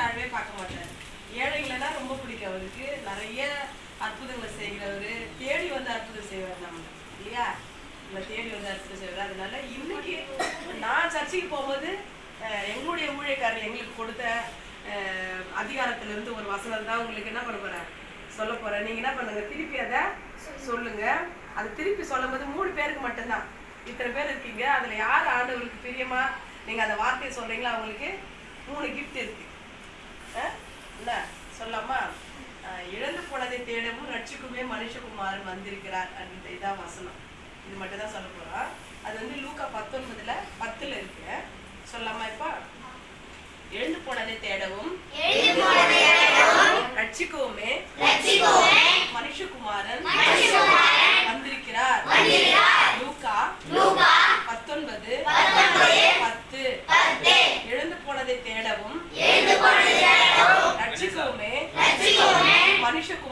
தாழ்வே பார்க்க மாட்டார் ஏழைங்களனா ரொம்ப பிடிக்கும் அவருக்கு. நிறைய அற்புதங்களை செய்கிறவர். தேடி வந்து அற்புதம் செய்வார் நம்ம இல்லையா? நம்ம தேடி வந்து அற்புதம் செய்வார். அதனால இன்னைக்கு நான் சர்ச்சைக்கு போகும்போது எங்களுடைய ஊழியக்காரர் எங்களுக்கு கொடுத்த அதிகாரத்திலிருந்து இருந்து ஒரு வசனம் தான் உங்களுக்கு என்ன பண்ண போகிறேன் சொல்ல போகிறேன் நீங்கள் என்ன பண்ணுங்க? திருப்பி அதை சொல்லுங்க. அதை திருப்பி சொல்லும்போது மூணு பேருக்கு மட்டும்தான். இத்தனை பேர் இருக்கீங்க. அதில் யார் ஆண்டவருக்கு பிரியமா? நீங்கள் அந்த வார்த்தையை சொல்கிறீங்களோ அவங்களுக்கு மூணு கிஃப்ட் இருக்குது சொல்லாமா இழந்து போனதை தேடவும் ரட்சிக்குமே மனுஷகுமாரன் வந்திருக்கிறார் அந்த இதான் வசனம். இது மட்டும் தான் சொல்ல போறோம். அது வந்து லூக்கா பத்தொன்பதுல பத்துல இருக்கு. சொல்லாமா இப்ப எழுந்து போனதை தேடவும் ரட்சிக்கவுமே மனுஷகுமாரன் வந்திருக்கிறார் லூக்கா பத்தொன்பது பத்து எழுந்து போனதை தேடவும் ரட்சிக்கவுமே மனுஷகுமாரன்